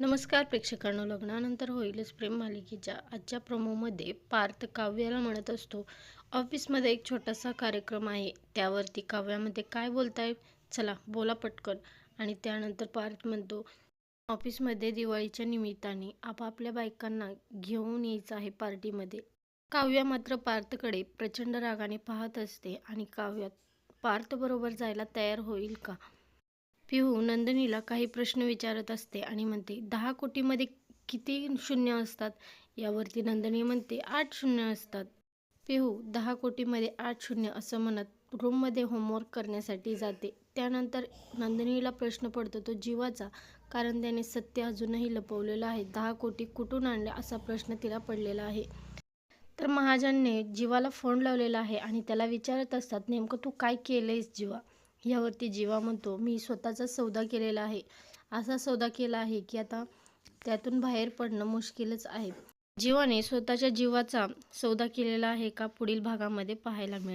नमस्कार प्रेक्षकांनो लग्नानंतर होईलच प्रेम मालिकेच्या आजच्या प्रोमोमध्ये पार्थ काव्याला म्हणत असतो ऑफिसमध्ये एक छोटासा कार्यक्रम आहे त्यावरती काव्यामध्ये काय बोलताय? चला बोला पटकन. आणि त्यानंतर पार्थ म्हणतो ऑफिसमध्ये दिवाळीच्या निमित्ताने आपापल्या बायकांना घेऊन यायचं आहे पार्टीमध्ये. काव्या मात्र पार्थकडे प्रचंड रागाने पाहत असते आणि काव्यात पार्थबरोबर जायला तयार होईल का? पिहू नंदिनीला काही प्रश्न विचारत असते आणि म्हणते दहा कोटीमध्ये किती शून्य असतात? यावरती नंदिनी म्हणते आठ शून्य असतात. पिहू दहा कोटीमध्ये आठ शून्य असं म्हणत रूममध्ये होमवर्क करण्यासाठी जाते. त्यानंतर नंदिनीला प्रश्न पडतो तो जीवाचा? कारण त्याने सत्य अजूनही लपवलेलं आहे. दहा कोटी कुठून आणले? असा प्रश्न तिला पडलेला आहे. तर महाजनने जीवाला फोन लावलेला आहे आणि त्याला विचारत असतात नेमकं तू काय केलंयस जीवा? यावरती जीवा म्हणतो. मी स्वतःचा सौदा केलेला आहे. असा सौदा केला आहे की आता त्यातून बाहेर पडणं मुश्किलच आहे. जीवाने स्वतःच्या जीवाचा सौदा केलेला आहे का पुढील भागामध्ये पाहायला मिळेल.